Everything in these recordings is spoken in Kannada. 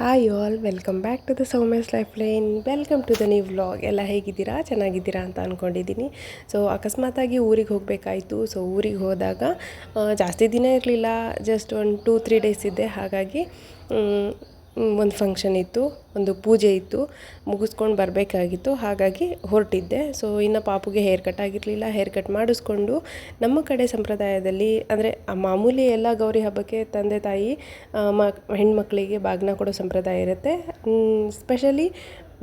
Hi all welcome back to the Soumya's life line welcome to the new vlog ಎಲ್ಲ ಹೇಗಿದ್ದೀರಾ? ಚೆನ್ನಾಗಿದ್ದೀರಾ ಅಂತ ಅಂದ್ಕೊಂಡಿದ್ದೀನಿ ಸೊ ಅಕಸ್ಮಾತಾಗಿ ಊರಿಗೆ ಹೋಗಬೇಕಾಯಿತು. ಸೊ ಊರಿಗೆ ಹೋದಾಗ ಜಾಸ್ತಿ ದಿನ ಇರಲಿಲ್ಲ. ಜಸ್ಟ್ ಒಂದು ಟೂ ತ್ರೀ ಡೇಸ್ ಇದ್ದೆ. ಹಾಗಾಗಿ ಒಂದು ಫಂಕ್ಷನ್ ಇತ್ತು, ಒಂದು ಪೂಜೆ ಇತ್ತು, ಮುಗಿಸ್ಕೊಂಡು ಬರಬೇಕಾಗಿತ್ತು. ಹಾಗಾಗಿ ಹೊರಟಿದ್ದೆ. ಸೊ ಇನ್ನು ಪಾಪುಗೆ ಹೇರ್ ಕಟ್ ಆಗಿರಲಿಲ್ಲ. ಹೇರ್ ಕಟ್ ಮಾಡಿಸ್ಕೊಂಡು ನಮ್ಮ ಕಡೆ ಸಂಪ್ರದಾಯದಲ್ಲಿ, ಅಂದರೆ ಮಾಮೂಲಿ ಎಲ್ಲ ಗೌರಿ ಹಬ್ಬಕ್ಕೆ ತಂದೆ ತಾಯಿ ಮ, ಹೆಣ್ಮಕ್ಳಿಗೆ ಬಾಗ್ನ ಕೊಡೋ ಸಂಪ್ರದಾಯ ಇರುತ್ತೆ. ಸ್ಪೆಷಲಿ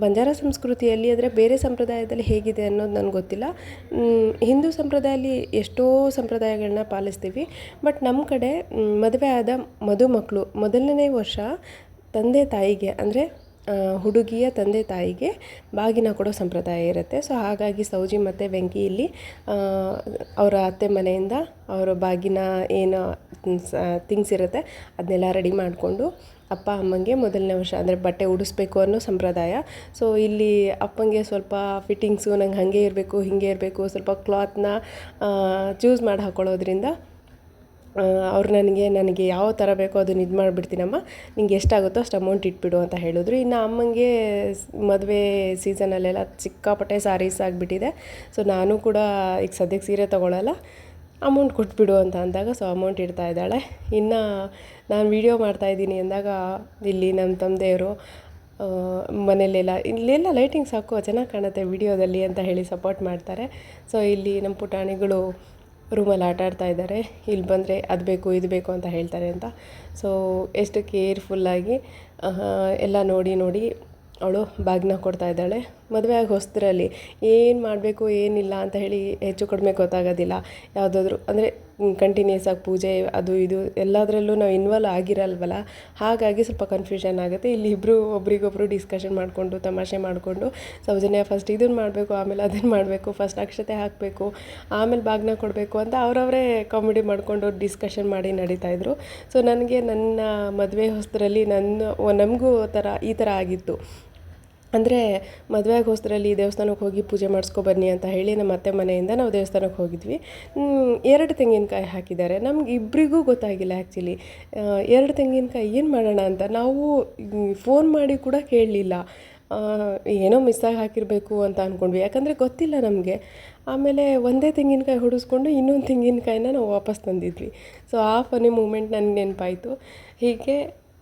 ಬಂಜಾರ ಸಂಸ್ಕೃತಿಯಲ್ಲಿ, ಅಂದರೆ ಬೇರೆ ಸಂಪ್ರದಾಯದಲ್ಲಿ ಹೇಗಿದೆ ಅನ್ನೋದು ನನಗೆ ಗೊತ್ತಿಲ್ಲ. ಹಿಂದೂ ಸಂಪ್ರದಾಯದಲ್ಲಿ ಎಷ್ಟೋ ಸಂಪ್ರದಾಯಗಳನ್ನ ಪಾಲಿಸ್ತೀವಿ. ಬಟ್ ನಮ್ಮ ಕಡೆ ಮದುವೆ ಆದ ಮದುಮಕ್ಕಳು ಮೊದಲನೇ ವರ್ಷ ತಂದೆ ತಾಯಿಗೆ ಅಂದರೆ ಹುಡುಗಿಯ ತಂದೆ ತಾಯಿಗೆ ಬಾಗಿನ ಕೊಡೋ ಸಂಪ್ರದಾಯ ಇರುತ್ತೆ. ಸೊ, ಹಾಗಾಗಿ ಸೌಜಿ ಮತ್ತು ವೆಂಕಿ ಇಲ್ಲಿ ಅವರ ಅತ್ತೆ ಮನೆಯಿಂದ ಅವರ ಬಾಗಿನ ಏನು ಥಿಂಗ್ಸ್ ಇರುತ್ತೆ, ಅದನ್ನೆಲ್ಲ ರೆಡಿ ಮಾಡಿಕೊಂಡು ಅಪ್ಪ ಅಮ್ಮಂಗೆ ಮೊದಲನೇ ವರ್ಷ ಅಂದರೆ ಬಟ್ಟೆ ಉಡಿಸ್ಬೇಕು ಅನ್ನೋ ಸಂಪ್ರದಾಯ. ಸೊ, ಇಲ್ಲಿ ಅಪ್ಪಂಗೆ ಸ್ವಲ್ಪ ಫಿಟ್ಟಿಂಗ್ಸು ನಂಗೆ ಹಾಗೆ ಇರಬೇಕು, ಹೀಗೆ ಇರಬೇಕು, ಸ್ವಲ್ಪ ಕ್ಲಾತ್ನ ಚೂಸ್ ಮಾಡಿ ಹಾಕ್ಕೊಳ್ಳೋದ್ರಿಂದ ಅವ್ರು ನನಗೆ ನನಗೆ ಯಾವ ಥರ ಬೇಕೋ ಅದನ್ನ ಇದು ಮಾಡಿಬಿಡ್ತೀನಮ್ಮ. ನಿಂಗೆ ಎಷ್ಟಾಗುತ್ತೋ ಅಷ್ಟು ಅಮೌಂಟ್ ಇಟ್ಬಿಡು ಅಂತ ಹೇಳಿದ್ರು. ಇನ್ನು ಅಮ್ಮಂಗೆ ಮದುವೆ ಸೀಸನಲ್ಲೆಲ್ಲ ಸಿಕ್ಕಾಪಟ್ಟೆ ಸಾರೀಸ್ ಆಗಿಬಿಟ್ಟಿದೆ. ಸೊ ನಾನು ಕೂಡ ಈಗ ಸದ್ಯಕ್ಕೆ ಸೀರೆ ತೊಗೊಳಲ್ಲ. ಅಮೌಂಟ್ ಕೊಟ್ಬಿಡು ಅಂತ ಅಂದಾಗ ಸೊ ಅಮೌಂಟ್ ಇಡ್ತಾ ಇದ್ದಾಳೆ. ಇನ್ನು ನಾನು ವೀಡಿಯೋ ಮಾಡ್ತಾಯಿದ್ದೀನಿ ಅಂದಾಗ, ಇಲ್ಲಿ ನಮ್ಮ ತಂದೆಯವರು ಮನೆಯಲ್ಲೆಲ್ಲ, ಇಲ್ಲೆಲ್ಲ ಲೈಟಿಂಗ್ಸ್ ಹಾಕುವ ಚೆನ್ನಾಗಿ ಕಾಣುತ್ತೆ ವಿಡಿಯೋದಲ್ಲಿ ಅಂತ ಹೇಳಿ ಸಪೋರ್ಟ್ ಮಾಡ್ತಾರೆ. ಸೊ ಇಲ್ಲಿ ನಮ್ಮ ಪುಟಾಣಿಗಳು ರೂಮಲ್ಲಿ ಆಟ ಆಡ್ತಾ ಇದ್ದಾರೆ. ಇಲ್ಲಿ ಬಂದರೆ ಅದು ಬೇಕು, ಇದು ಬೇಕು ಅಂತ ಹೇಳ್ತಾರೆ ಅಂತ. ಸೊ ಎಷ್ಟು ಕೇರ್ಫುಲ್ಲಾಗಿ ಎಲ್ಲ ನೋಡಿ ನೋಡಿ ಅವಳು ಬಾಗಿನ ಕೊಡ್ತಾ ಇದ್ದಾಳೆ. ಮದುವೆ ಆಗಿ ಹೊಸದ್ರಲ್ಲಿ ಏನು ಮಾಡಬೇಕು, ಏನಿಲ್ಲ ಅಂತ ಹೇಳಿ ಹೆಚ್ಚು ಕಡಿಮೆ ಗೊತ್ತಾಗೋದಿಲ್ಲ. ಯಾವುದಾದ್ರೂ ಅಂದರೆ ಕಂಟಿನ್ಯೂಸ್ ಆಗಿ ಪೂಜೆ, ಅದು ಇದು ಎಲ್ಲದರಲ್ಲೂ ನಾವು ಇನ್ವಾಲ್ವ್ ಆಗಿರಲ್ವಲ್ಲ? ಹಾಗಾಗಿ ಸ್ವಲ್ಪ ಕನ್ಫ್ಯೂಷನ್ ಆಗುತ್ತೆ. ಇಲ್ಲಿ ಇಬ್ಬರು ಒಬ್ರಿಗೊಬ್ರು ಡಿಸ್ಕಷನ್ ಮಾಡಿಕೊಂಡು, ತಮಾಷೆ ಮಾಡಿಕೊಂಡು, ಸೌಜನ್ಯ ಫಸ್ಟ್ ಇದನ್ನು ಮಾಡಬೇಕು, ಆಮೇಲೆ ಅದನ್ನು ಮಾಡಬೇಕು ಫಸ್ಟ್ ಅಕ್ಷತೆ ಹಾಕಬೇಕು, ಆಮೇಲೆ ಬಾಗ್ನ ಕೊಡಬೇಕು ಅಂತ ಅವರವರೇ ಕಾಮಿಡಿ ಮಾಡಿಕೊಂಡು ಡಿಸ್ಕಷನ್ ಮಾಡಿ ನಡೀತಾ ನಡೀತಾಯಿದ್ರು ಸೊ ನನಗೆ ನನ್ನ ಮದುವೆ ಹೊಸದರಲ್ಲಿ ನನ್ನ ನಮಗೂ ಥರ ಈ ಥರ ಆಗಿತ್ತು. ಅಂದರೆ ಮದುವೆಗೆ ಹೊಸದ್ರಲ್ಲಿ ದೇವಸ್ಥಾನಕ್ಕೆ ಹೋಗಿ ಪೂಜೆ ಮಾಡಿಸ್ಕೊ ಬನ್ನಿ ಅಂತ ಹೇಳಿ ನಮ್ಮ ಅತ್ತೆ ಮನೆಯಿಂದ ನಾವು ದೇವಸ್ಥಾನಕ್ಕೆ ಹೋಗಿದ್ವಿ. ಎರಡು ತೆಂಗಿನಕಾಯಿ ಹಾಕಿದ್ದಾರೆ. ನಮ್ಗೆ ಇಬ್ಬರಿಗೂ ಗೊತ್ತಾಗಿಲ್ಲ ಆ್ಯಕ್ಚುಲಿ ಎರಡು ತೆಂಗಿನಕಾಯಿ ಏನು ಮಾಡೋಣ ಅಂತ ನಾವು ಫೋನ್ ಮಾಡಿ ಕೂಡ ಕೇಳಲಿಲ್ಲ. ಏನೋ ಮಿಸ್ಸಾಗಿ ಹಾಕಿರಬೇಕು ಅಂತ ಅಂದ್ಕೊಂಡ್ವಿ ಯಾಕಂದರೆ ಗೊತ್ತಿಲ್ಲ ನಮಗೆ. ಆಮೇಲೆ ಒಂದೇ ತೆಂಗಿನಕಾಯಿ ಹೊಡಿಸ್ಕೊಂಡು ಇನ್ನೊಂದು ತೆಂಗಿನಕಾಯಿನ ನಾವು ವಾಪಸ್ ತಂದಿದ್ವಿ. ಸೊ ಆ ಫನಿ ಮೂಮೆಂಟ್ ನನಗೆ ನೆನಪಾಯಿತು. ಹೀಗೆ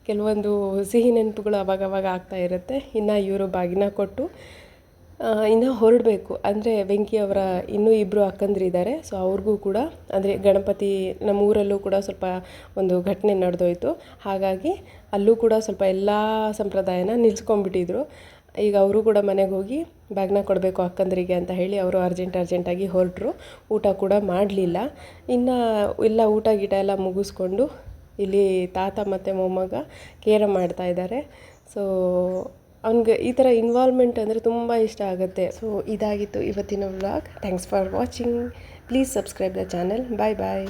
ಕೆಲವೊಂದು ಸಿಹಿ ನೆನಪುಗಳು ಅವಾಗವಾಗ ಆಗ್ತಾ ಇರುತ್ತೆ. ಇನ್ನು ಇವರು ಬಾಗಿನ ಕೊಟ್ಟು ಇನ್ನು ಹೊರಡಬೇಕು. ಅಂದರೆ ವೆಂಕಿ ಅವರ ಇನ್ನೂ ಇಬ್ಬರು ಅಕ್ಕಂದಿರಿದ್ದಾರೆ ಸೊ ಅವ್ರಿಗೂ ಕೂಡ, ಅಂದರೆ ಗಣಪತಿ ನಮ್ಮ ಊರಲ್ಲೂ ಕೂಡ ಸ್ವಲ್ಪ ಒಂದು ಘಟನೆ ನಡೆದೋಯ್ತು. ಹಾಗಾಗಿ ಅಲ್ಲೂ ಕೂಡ ಸ್ವಲ್ಪ ಎಲ್ಲ ಸಂಪ್ರದಾಯನ ನಿಲ್ಸ್ಕೊಂಡ್ಬಿಟ್ಟಿದ್ರು. ಈಗ ಅವರು ಕೂಡ ಮನೆಗೆ ಹೋಗಿ ಬ್ಯಾಗ್ನ ಕೊಡಬೇಕು ಅಕ್ಕಂದ್ರಿಗೆ ಅಂತ ಹೇಳಿ ಅವರು ಅರ್ಜೆಂಟ್ ಅರ್ಜೆಂಟಾಗಿ ಹೊರಟರು. ಊಟ ಕೂಡ ಮಾಡಲಿಲ್ಲ. ಇನ್ನು ಎಲ್ಲ ಊಟ, ಗೀಟ ಎಲ್ಲ ಮುಗಿಸ್ಕೊಂಡು ಇಲ್ಲಿ ತಾತ ಮತ್ತು ಮೊಮ್ಮಗ ಕೇರ ಮಾಡ್ತಾ ಇದ್ದಾರೆ. ಸೊ ಅವ್ನಿಗೆ ಈ ಥರ ಇನ್ವಾಲ್ವ್ಮೆಂಟ್ ಅಂದರೆ ತುಂಬ ಇಷ್ಟ ಆಗುತ್ತೆ. ಸೊ ಇದಾಗಿತ್ತು ಇವತ್ತಿನ vlog thanks for watching please subscribe the channel bye bye